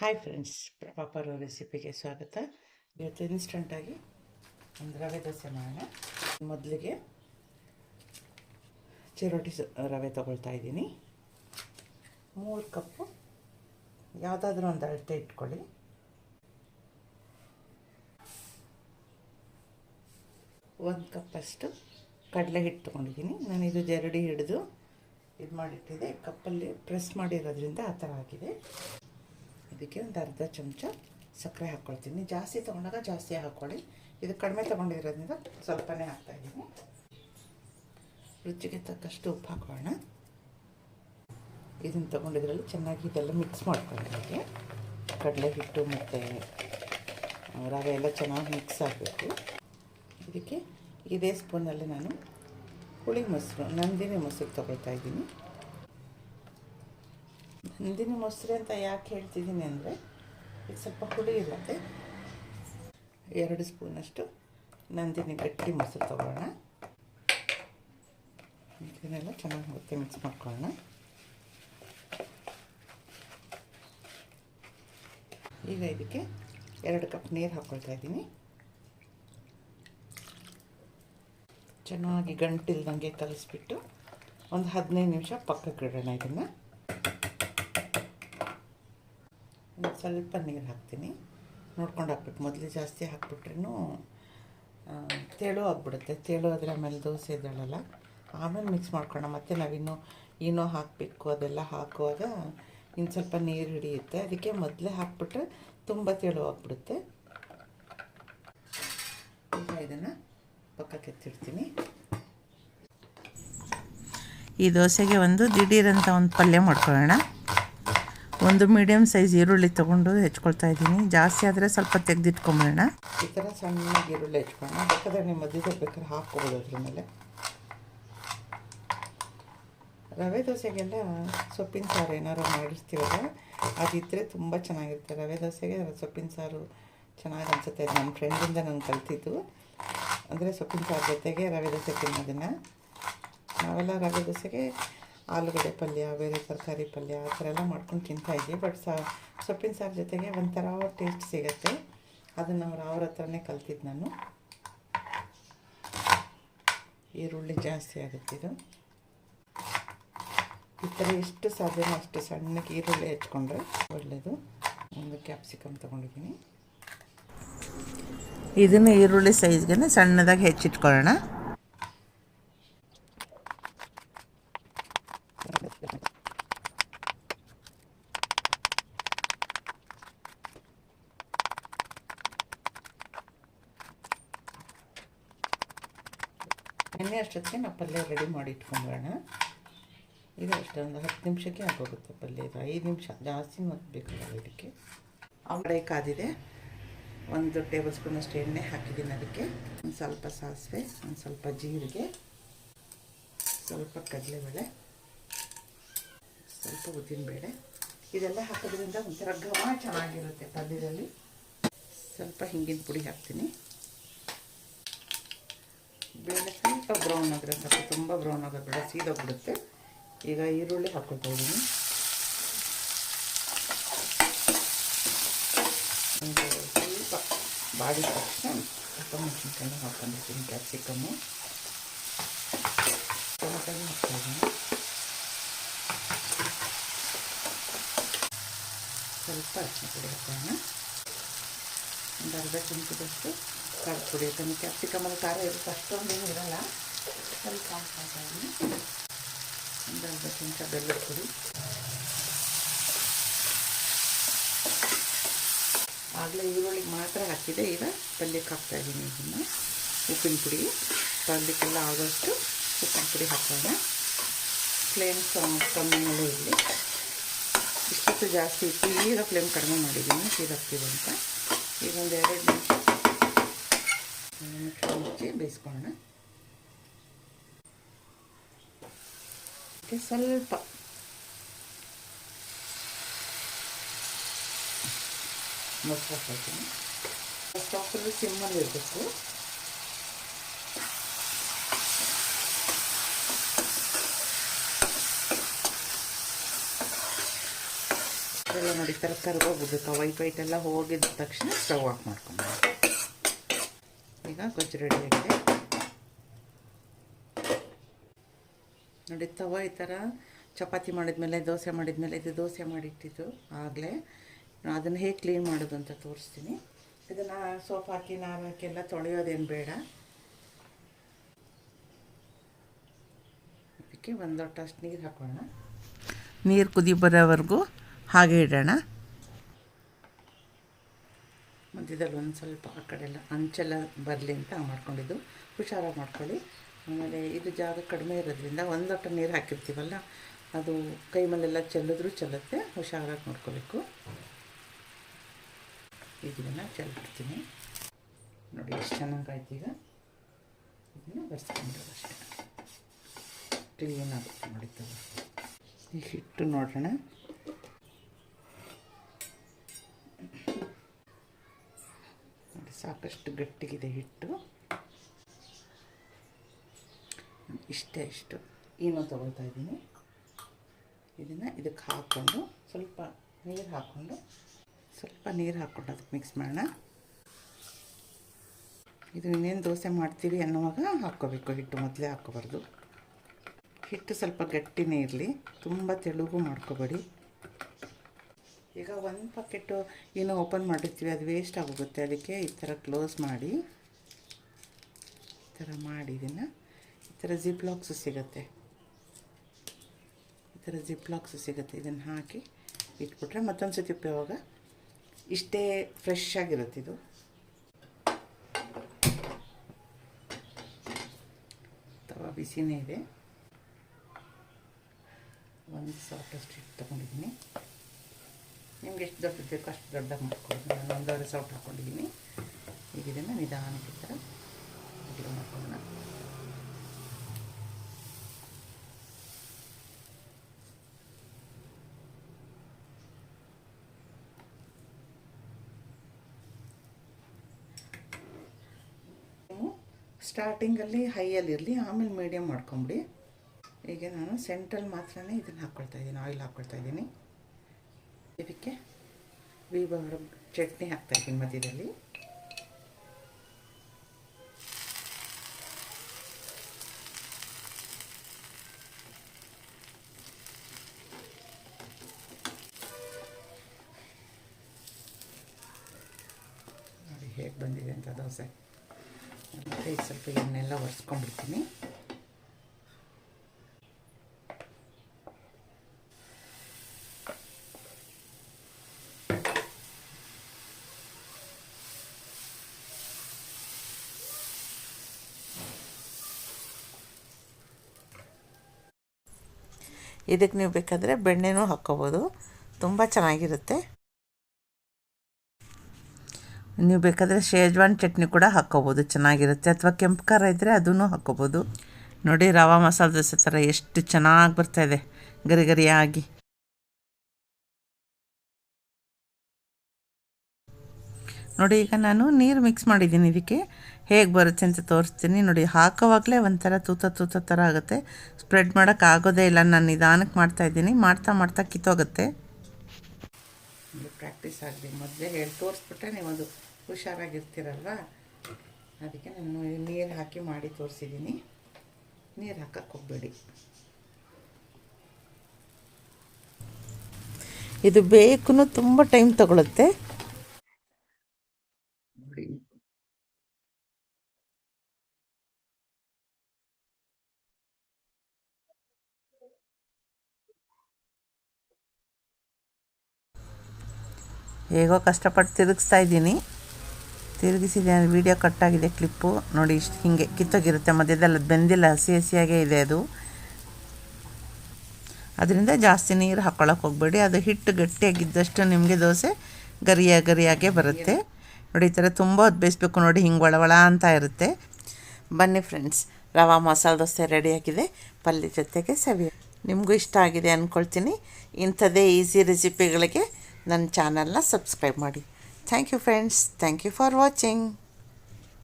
Hi friends pauper ರೆಸಿಪಿಗೆ ಸ್ವಾಗತ. ಇವತ್ತು ಇನ್ಸ್ಟಂಟಾಗಿ ಒಂದು ರವೆ ದೋಸೆ ಮಾಡೋಣ. ಮೊದಲಿಗೆ ಚಿರೋಟಿ ರವೆ ತೊಗೊಳ್ತಾ ಇದ್ದೀನಿ. ಮೂರು ಕಪ್ಪು ಯಾವುದಾದ್ರೂ ಒಂದು ಅಳತೆ ಇಟ್ಕೊಳ್ಳಿ. ಒಂದು ಕಪ್ಪಷ್ಟು ಕಡಲೆ ಹಿಟ್ಟು ತೊಗೊಂಡಿದ್ದೀನಿ. ನಾನು ಇದು ಜರಡಿ ಹಿಡಿದು ಇದು ಮಾಡಿಟ್ಟಿದೆ ಕಪ್ಪಲ್ಲಿ ಪ್ರೆಸ್ ಮಾಡಿರೋದ್ರಿಂದ ಆ ಥರ ಆಗಿದೆ. ಇದಕ್ಕೆ ಒಂದು ಅರ್ಧ ಚಮಚ ಸಕ್ಕರೆ ಹಾಕ್ಕೊಳ್ತೀನಿ. ಜಾಸ್ತಿ ತೊಗೊಂಡಾಗ ಜಾಸ್ತಿ ಹಾಕ್ಕೊಳ್ಳಿ. ಇದು ಕಡಿಮೆ ತೊಗೊಂಡಿರೋದ್ರಿಂದ ಸ್ವಲ್ಪನೇ ಹಾಕ್ತಾಯಿದ್ದೀನಿ ರುಚಿಗೆ ತಕ್ಕಷ್ಟು ಉಪ್ಪು ಹಾಕೋಣ. ಇದನ್ನು ತೊಗೊಂಡಿದ್ರಲ್ಲಿ ಚೆನ್ನಾಗಿ ಇದೆಲ್ಲ ಮಿಕ್ಸ್ ಮಾಡ್ಕೊಳ್ಳೋದಕ್ಕೆ ಕಡಲೆ ಹಿಟ್ಟು ಮತ್ತು ರವೆ ಎಲ್ಲ ಚೆನ್ನಾಗಿ ಮಿಕ್ಸ್ ಆಗಬೇಕು. ಇದಕ್ಕೆ ಇದೇ ಸ್ಪೂನಲ್ಲಿ ನಾನು ಹುಳಿ ಮೊಸರು, ನಂದಿನಿ ಮೊಸರು ತೊಗೊಳ್ತಾ ಇದ್ದೀನಿ. ನಂದಿನಿ ಮೊಸರು ಅಂತ ಯಾಕೆ ಹೇಳ್ತಿದ್ದೀನಿ ಅಂದರೆ ಇದು ಸ್ವಲ್ಪ ಹುಳಿ ಇರುತ್ತೆ. ಎರಡು ಸ್ಪೂನಷ್ಟು ನಂದಿನಿ ಗಟ್ಟಿ ಮೊಸರು ತೊಗೊಳ್ಳೋಣ. ಇದನ್ನೆಲ್ಲ ಚೆನ್ನಾಗಿ ಮತ್ತೆ ಮಿಕ್ಸ್ ಮಾಡ್ಕೊಳ್ಳೋಣ. ಈಗ ಇದಕ್ಕೆ ಎರಡು ಕಪ್ ನೀರು ಹಾಕ್ಕೊಳ್ತಾ ಇದ್ದೀನಿ. ಚೆನ್ನಾಗಿ ಗಂಟಿಲ್ದಂಗೆ ಕಲಿಸ್ಬಿಟ್ಟು ಒಂದು ಹದಿನೈದು ನಿಮಿಷ ಪಕ್ಕಕ್ಕೆ ಇಡೋಣ ಇದನ್ನು ಒಂದು ಸ್ವಲ್ಪ ನೀರು ಹಾಕ್ತೀನಿ. ನೋಡ್ಕೊಂಡು ಹಾಕ್ಬೇಕು. ಮೊದಲು ಜಾಸ್ತಿ ಹಾಕ್ಬಿಟ್ರೂ ತೇಳು ಆಗಿಬಿಡುತ್ತೆ. ತೇಳು ಆದರೆ ಆಮೇಲೆ ದೋಸೆ ಇದ್ದಾಳಲ್ಲ, ಆಮೇಲೆ ಮಿಕ್ಸ್ ಮಾಡ್ಕೊಳ್ಳೋಣ. ಮತ್ತು ನಾವಿನ್ನು ಏನೋ ಹಾಕಬೇಕು. ಅದೆಲ್ಲ ಹಾಕುವಾಗ ಇನ್ನು ಸ್ವಲ್ಪ ನೀರು ಹಿಡಿಯುತ್ತೆ. ಅದಕ್ಕೆ ಮೊದಲೇ ಹಾಕ್ಬಿಟ್ರೆ ತುಂಬ ತೇಳು ಆಗಿಬಿಡುತ್ತೆ. ಈಗ ಇದನ್ನು ಪಕ್ಕಕ್ಕೆ ಎತ್ತಿಡ್ತೀನಿ. ಈ ದೋಸೆಗೆ ಒಂದು ದಿಢೀರಂತ ಒಂದು ಪಲ್ಯ ಮಾಡ್ಕೊಳ್ಳೋಣ. ಒಂದು ಮೀಡಿಯಮ್ ಸೈಜ್ ಈರುಳ್ಳಿ ತೊಗೊಂಡು ಹೆಚ್ಕೊಳ್ತಾ ಇದ್ದೀನಿ. ಜಾಸ್ತಿ ಆದರೆ ಸ್ವಲ್ಪ ತೆಗೆದಿಟ್ಕೊಂಬಿಡೋಣ. ಈ ಥರ ಸಣ್ಣಗೆ ಈರುಳ್ಳಿ ಹೆಚ್ಕೊಳ್ಳೋಣ. ಬೇಕಾದ್ರೆ ನಿಮ್ಮ ಮಧ್ಯದಲ್ಲಿ ಬೇಕಾದ್ರೆ ಹಾಕ್ಕೊಬೋದು ಅದ್ರ ಮೇಲೆ. ರವೆ ದೋಸೆಗೆಲ್ಲ ಸೊಪ್ಪಿನ ಸಾರು ಏನಾದ್ರು ಮಾಡಿರ್ತೀವಲ್ಲ ಅದಿದ್ದರೆ ತುಂಬ ಚೆನ್ನಾಗಿರುತ್ತೆ. ರವೆ ದೋಸೆಗೆ ಸೊಪ್ಪಿನ ಸಾರು ಚೆನ್ನಾಗಿ ಅನಿಸುತ್ತೆ. ನನ್ನ ಫ್ರೆಂಡಿಂದ ನಾನು ಕಲ್ತಿದ್ದು. ಅಂದರೆ ಸೊಪ್ಪಿನ ಸಾರು ಜೊತೆಗೆ ರವೆ ದೋಸೆ ತಿನ್ನೋದನ್ನು. ನಾವೆಲ್ಲ ರವೆ ದೋಸೆಗೆ ಆಲೂಗಡ್ಡೆ ಪಲ್ಯ, ಬೇರೆ ತರಕಾರಿ ಪಲ್ಯ ಆ ಥರ ಎಲ್ಲ ಮಾಡ್ಕೊಂಡು ತಿಂತಾಯಿದ್ವಿ ಬಟ್ ಸಾ, ಸೊಪ್ಪಿನ ಸಾರು ಜೊತೆಗೆ ಒಂಥರ ಟೇಸ್ಟ್ ಸಿಗುತ್ತೆ. ಅದನ್ನು ಅವ್ರು ಅವ್ರ ಹತ್ರನೇ ಕಲ್ತಿದ್ದು ನಾನು. ಈರುಳ್ಳಿ ಜಾಸ್ತಿ ಆಗುತ್ತೆ ಇದು. ಈ ಥರ ಎಷ್ಟು ಸಾಧ್ಯನೋ ಅಷ್ಟು ಸಣ್ಣಕ್ಕೆ ಈರುಳ್ಳಿ ಹೆಚ್ಕೊಂಡ್ರೆ ಒಳ್ಳೆಯದು ಒಂದು ಕ್ಯಾಪ್ಸಿಕಮ್ ತೊಗೊಂಡಿದ್ದೀನಿ. ಇದನ್ನು ಈರುಳ್ಳಿ ಸೈಜ್ಗೆ ಸಣ್ಣದಾಗಿ ಹೆಚ್ಚಿಟ್ಕೊಳ್ಳೋಣ. ಎಣ್ಣೆ ಅಷ್ಟೊತ್ತಿಗೆ ನಾವು ಪಲ್ಯ ರೆಡಿ ಮಾಡಿ ಇಟ್ಕೊಂಡ್ಬೋಣ ಇದು ಅಷ್ಟೇ, ಒಂದು ಹತ್ತು ನಿಮಿಷಕ್ಕೆ ಆಗೋಗುತ್ತೆ ಪಲ್ಯ ಇದು. ಐದು ನಿಮಿಷ, ಜಾಸ್ತಿ ಮತ್ತಬೇಕಲ್ಲ ಇದಕ್ಕೆ. ಅವಡೆ ಕಾದಿದೆ. ಒಂದು ಟೇಬಲ್ ಸ್ಪೂನಷ್ಟು ಎಣ್ಣೆ ಹಾಕಿದ್ದೀನಿ ಅದಕ್ಕೆ. ಒಂದು ಸ್ವಲ್ಪ ಸಾಸಿವೆ, ಒಂದು ಸ್ವಲ್ಪ ಜೀರಿಗೆ, ಸ್ವಲ್ಪ ಕಡಲೆಬೇಳೆ, ಸ್ವಲ್ಪ ಉದ್ದಿನಬೇಳೆ. ಇದೆಲ್ಲ ಹಾಕೋದ್ರಿಂದ ಒಂಥರ ಘಮ ಚೆನ್ನಾಗಿರುತ್ತೆ ಪಲ್ಯದಲ್ಲಿ. ಸ್ವಲ್ಪ ಹಿಂಗಿನ ಪುಡಿ ಹಾಕ್ತೀನಿ. ಬೇಳೆ ಸ್ವಲ್ಪ ಬ್ರೌನ್ ಆದರೆ ಸ್ವಲ್ಪ ತುಂಬ ಬ್ರೌನ್ ಆಗೋದು ಬೇಡ ಸೀದೋಗ್ಬಿಡುತ್ತೆ. ಈಗ ಈರುಳ್ಳಿ ಹಾಕ್ಕೊಳ್ತಾ ಇದ್ದೀನಿ ಒಂದು ಸ್ವಲ್ಪ ಬಾಡಿದ ತಕ್ಷಣ ಸ್ವಲ್ಪ ಮೆಣಸಿನ್ಕಾಯಿ ಹಾಕೊಂಡಿರ್ತೀನಿ ಕ್ಯಾಪ್ಸಿಕಮ್ಮು ಟೊಮೆಟೊನು ಹಾಕ್ತಾ ಇದ್ದೀನಿ ಸ್ವಲ್ಪ ಅರಿಶಿನ ಪುಡಿ ಹಾಕೋಣ ಒಂದು ಅರ್ಧ ಚಮಚದಷ್ಟು ಖಾರದ ಪುಡಿ ಯಾಕಂದರೆ ಕ್ಯಾಪ್ಸಿಕಮಲ್ಲಿ ಖಾರ ಇರುತ್ತೆ ಅಷ್ಟೊಂದೇನು ಇರಲ್ಲ ಸ್ವಲ್ಪ ಒಂದು ಅರ್ಧ ಚಮಚ ಬೆಲ್ಲದ ಪುಡಿ ಆಗಲೇ ಈರುಳ್ಳಿಗೆ ಮಾತ್ರ ಹಾಕಿದೆ. ಈಗ ಪಲ್ಯಕ್ಕೆ ಹಾಕ್ತಾ ಇದ್ದೀನಿ ಇದನ್ನು. ಉಪ್ಪಿನ ಪುಡಿ. ಪಲ್ಯಕ್ಕೆಲ್ಲ ಆಗೋಷ್ಟು ಉಪ್ಪಿನ ಪುಡಿ ಹಾಕೋಣ. ಫ್ಲೇಮ್ ಕಮ್ಮಿನಲ್ಲೇ ಇರಲಿ. ಇಷ್ಟೊತ್ತು ಜಾಸ್ತಿ ಇತ್ತು ಈಗ ಫ್ಲೇಮ್ ಕಡಿಮೆ ಮಾಡಿದ್ದೀನಿ. ಸೀದಾಗ್ತಿದೆ ಅಂತ. ಈಗ ಒಂದು ಎರಡು ನಿಮಿಷ ನಿಮಿಷ ಮುಚ್ಚಿ ಬೇಯಿಸ್ಕೊಳ್ಳೋಣ ಅದಕ್ಕೆ ಸ್ವಲ್ಪ. ಮೊಸರು ಹಾಕ್ತೀನಿ ಸ್ಟಾಪಲ್ಲಿ ಸಿಮ್ಮಲ್ಲಿ ಇರಬೇಕು. ಎಲ್ಲ ನೋಡಿ ಥರ ಕರ್ಗೋಗ್ಬಿಡ್ಬೇಕು ವೈಟ್ ವೈಟ್ ಎಲ್ಲ ಹೋಗಿದ ತಕ್ಷಣ ಸ್ಟವ್ ಆಫ್ ಮಾಡ್ಕೊಂಡು ಈಗ ಗೊಜ್ಜು ರೆಡಿ ಆಗಿದೆ. ನೋಡಿ ತವ ಈ ಥರ ಚಪಾತಿ ಮಾಡಿದ್ಮೇಲೆ, ದೋಸೆ ಮಾಡಿದ್ಮೇಲೆ, ಇದು ದೋಸೆ ಮಾಡಿಟ್ಟಿದ್ದು ಆಗಲೇ. ಅದನ್ನು ಹೇಗೆ ಕ್ಲೀನ್ ಮಾಡೋದು ಅಂತ ತೋರಿಸ್ತೀನಿ. ಇದನ್ನು ಸೋಪ್ ಹಾಕಿ ನಾರು ಹಾಕಿ ಎಲ್ಲ ತೊಳೆಯೋದೇನು ಬೇಡ. ಅದಕ್ಕೆ ಒಂದು ಲೋಟಷ್ಟು ನೀರು ಹಾಕೋಣ. ನೀರು ಕುದಿ ಬರೋವರೆಗೂ ಹಾಗೆ ಇಡೋಣ. ಮಧ್ಯದಲ್ಲಿ ಒಂದು ಸ್ವಲ್ಪ ಆ ಕಡೆ ಎಲ್ಲ ಅಂಚೆಲ್ಲ ಬರಲಿ ಅಂತ ಮಾಡ್ಕೊಂಡಿದ್ದು. ಹುಷಾರಾಗಿ ಮಾಡ್ಕೊಳ್ಳಿ. ಆಮೇಲೆ ಇದು ಜಾಗ ಕಡಿಮೆ ಇರೋದ್ರಿಂದ ಒಂದು ಲೋಟ ನೀರು ಹಾಕಿರ್ತೀವಲ್ಲ, ಅದು ಕೈ ಮೇಲೆಲ್ಲ ಚೆಲ್ಲಿದ್ರೂ ಚೆಲ್ಲುತ್ತೆ. ಹುಷಾರಾಗಿ ನೋಡ್ಕೋಬೇಕು. ಇದನ್ನ ಚೆಲ್ಬಿಡ್ತೀನಿ. ನೋಡಿ ಎಷ್ಟು ಚೆನ್ನಾಗಾಯ್ತು ಈಗ. ಇದನ್ನ ಬರ್ಸ್ಕೊಂಡು ಅಷ್ಟೇ. ಕ್ಲೀನ್ ಆಗುತ್ತೆ ನೋಡಿ. ಈ ಹಿಟ್ಟು ನೋಡೋಣ. ಸಾಕಷ್ಟು ಗಟ್ಟಿಗಿದೆ ಹಿಟ್ಟು. ಇಷ್ಟೇ ಇಷ್ಟು. ಏನೋ ತೊಗೊಳ್ತಾ ಇದ್ದೀನಿ. ಇದನ್ನು ಇದಕ್ಕೆ ಹಾಕ್ಕೊಂಡು ಸ್ವಲ್ಪ ನೀರು ಹಾಕ್ಕೊಂಡು ಸ್ವಲ್ಪ ನೀರು ಹಾಕ್ಕೊಂಡು ಅದಕ್ಕೆ ಮಿಕ್ಸ್ ಮಾಡೋಣ. ಇದು ಇನ್ನೇನು ದೋಸೆ ಮಾಡ್ತೀವಿ ಅನ್ನುವಾಗ ಹಾಕ್ಕೋಬೇಕು. ಹಿಟ್ಟು ಮೊದಲೇ ಹಾಕ್ಕೋಬಾರ್ದು. ಹಿಟ್ಟು ಸ್ವಲ್ಪ ಗಟ್ಟಿನೇ ಇರಲಿ. ತುಂಬ ತೆಳುಗು ಮಾಡ್ಕೋಬೇಡಿ. ಈಗ ಒಂದು ಪಾಕೆಟು ಏನು ಓಪನ್ ಮಾಡಿರ್ತೀವಿ. ಅದು ವೇಸ್ಟ್ ಆಗೋಗುತ್ತೆ. ಅದಕ್ಕೆ ಈ ಥರ ಕ್ಲೋಸ್ ಮಾಡಿ, ಈ ಥರ ಮಾಡಿ ಇದನ್ನು. ಈ ಥರ ಜಿಪ್ ಲಾಕ್ಸು ಸಿಗುತ್ತೆ. ಈ ಥರ ಜಿಪ್ ಲಾಕ್ಸು ಸಿಗುತ್ತೆ. ಇದನ್ನು ಹಾಕಿ ಇಟ್ಬಿಟ್ರೆ ಮತ್ತೊಂದು ಸತಿ ಉಪಯೋಗ ಇಷ್ಟೇ ಫ್ರೆಶ್ ಆಗಿರುತ್ತೆ ಇದು. ತವ ಬಿಸಿನೇ ಇದೆ. ಒಂದು ಸಾಫ್ಟ್ ಹಿಟ್ಟು ತೊಗೊಂಡಿದ್ದೀನಿ. ನಿಮ್ಗೆ ಎಷ್ಟು ದೊಡ್ಡ ಬೇಕು ಅಷ್ಟು ದೊಡ್ಡದಾಗಿ ಮಾಡ್ಕೊಳ್ಳಿ ನಾನು ಒಂದೂವರೆ ಸೌಟ್ ಹಾಕ್ಕೊಂಡಿದ್ದೀನಿ ಈಗ ಇದನ್ನು ನಿಧಾನಕ್ಕೆ ಥರ ಅಡುಗೆ ಮಾಡ್ಕೊಳ್ಳೋಣ. ಸ್ಟಾರ್ಟಿಂಗಲ್ಲಿ ಹೈಯಲ್ಲಿರಲಿ ಆಮೇಲೆ ಮೀಡಿಯಮ್ ಮಾಡ್ಕೊಂಬಿಡಿ. ಈಗ ನಾನು ಸೆಂಟ್ರಲ್ ಮಾತ್ರ ಇದನ್ನು ಹಾಕ್ಕೊಳ್ತಾ ಇದ್ದೀನಿ ಆಯಿಲ್ ಹಾಕ್ಕೊಳ್ತಾ ಇದ್ದೀನಿ. ಇದಕ್ಕೆ ವಿವರ ಚಟ್ನಿ ಹಾಕ್ತಾ ಇದ್ದೀನಿ ಮಧ್ಯದಲ್ಲಿ. ಹೇಗೆ ಬಂದಿದೆ ಅಂತ ದೋಸೆ. ಈಗ ಸ್ವಲ್ಪ ಎಣ್ಣೆಲ್ಲ ಒರೆಸ್ಕೊಂಡ್ಬಿಡ್ತೀನಿ. ಇದಕ್ಕೆ ನೀವು ಬೇಕಾದರೆ ಬೆಣ್ಣೆನೂ ಹಾಕ್ಕೋಬೋದು. ತುಂಬ ಚೆನ್ನಾಗಿರುತ್ತೆ. ನೀವು ಬೇಕಾದರೆ ಶೇಜ್ವಾನ್ ಚಟ್ನಿ ಕೂಡ ಹಾಕ್ಕೋಬೋದು. ಚೆನ್ನಾಗಿರುತ್ತೆ. ಅಥವಾ ಕೆಂಪು ಖಾರ ಇದ್ದರೆ ಅದನ್ನು ಹಾಕ್ಕೋಬೋದು. ನೋಡಿ, ರವಾ ಮಸಾಲೆ ದೋಸೆ ಥರ ಎಷ್ಟು ಚೆನ್ನಾಗಿ ಬರ್ತಾಯಿದೆ ಗರಿ ಗರಿಯಾಗಿ. ನೋಡಿ, ಈಗ ನಾನು ನೀರು ಮಿಕ್ಸ್ ಮಾಡಿದ್ದೀನಿ ಇದಕ್ಕೆ. ಹೇಗೆ ಬರುತ್ತೆ ಅಂತ ತೋರಿಸ್ತೀನಿ. ನೋಡಿ ಹಾಕೋವಾಗಲೇ ಒಂಥರ ತೂತ ತೂತ ಥರ ಆಗುತ್ತೆ. ಸ್ಪ್ರೆಡ್ ಮಾಡೋಕ್ಕಾಗೋದೇ ಇಲ್ಲ. ನಾನು ನಿಧಾನಕ್ಕೆ ಮಾಡ್ತಾಯಿದ್ದೀನಿ ಮಾಡ್ತಾ ಮಾಡ್ತಾ ಕಿತ್ತೋಗುತ್ತೆ. ಪ್ರಾಕ್ಟೀಸ್ ಆಗಲಿ. ಮೊದಲೇ ಹೇಳಿ ತೋರಿಸ್ಬಿಟ್ರೆ ನೀವು ಅದು ಹುಷಾರಾಗಿರ್ತೀರಲ್ವ? ಅದಕ್ಕೆ ನಾನು ನೀರು ಹಾಕಿ ಮಾಡಿ ತೋರಿಸಿದ್ದೀನಿ. ನೀರು ಹಾಕಕ್ಕೆ ಹೋಗಬೇಡಿ. ಇದು ಬೇಕೂ ತುಂಬ ಟೈಮ್ ತಗೊಳುತ್ತೆ ನೋಡಿ ಹೇಗೋ ಕಷ್ಟಪಟ್ಟು ತಿರುಗಿಸ್ತಾ ಇದ್ದೀನಿ. ತಿರುಗಿಸಿದೆ ವೀಡಿಯೋ ಕಟ್ಟಾಗಿದೆ ಕ್ಲಿಪ್ಪು ನೋಡಿ, ಇಷ್ಟು ಹೀಗೆ ಕಿತ್ತೋಗಿರುತ್ತೆ, ಮಧ್ಯದಲ್ಲಿ ಅದು ಬೆಂದಿಲ್ಲ, ಹಸಿ ಹಸಿಯಾಗೇ ಇದೆ ಅದು. ಅದರಿಂದ ಜಾಸ್ತಿ ನೀರು ಹಾಕ್ಕೊಳಕ್ಕೆ ಹೋಗಬೇಡಿ. ಅದು ಹಿಟ್ಟು ಗಟ್ಟಿಯಾಗಿದ್ದಷ್ಟು ನಿಮಗೆ ದೋಸೆ ಗರಿಯ ಗರಿಯಾಗೆ ಬರುತ್ತೆ. ನೋಡಿ, ಈ ಥರ ತುಂಬ ಹೊತ್ತು ಬೇಯಿಸ್ಬೇಕು ನೋಡಿ, ಹಿಂಗೆ ಒಳವಳ ಒಳ ಅಂತ ಇರುತ್ತೆ. ಬನ್ನಿ ಫ್ರೆಂಡ್ಸ್ ರವಾ ಮಸಾಲೆ ದೋಸೆ ರೆಡಿಯಾಗಿದೆ ಪಲ್ಯ ಜೊತೆಗೆ ಸವಿ ನಿಮಗೂ ಇಷ್ಟ ಆಗಿದೆ ಅಂದ್ಕೊಳ್ತೀನಿ ಇಂಥದ್ದೇ ಈಸಿ ರೆಸಿಪಿಗಳಿಗೆ ನನ್ನ ಚಾನಲ್ನ ಸಬ್ಸ್ಕ್ರೈಬ್ ಮಾಡಿ. Thank you friends thank you for watching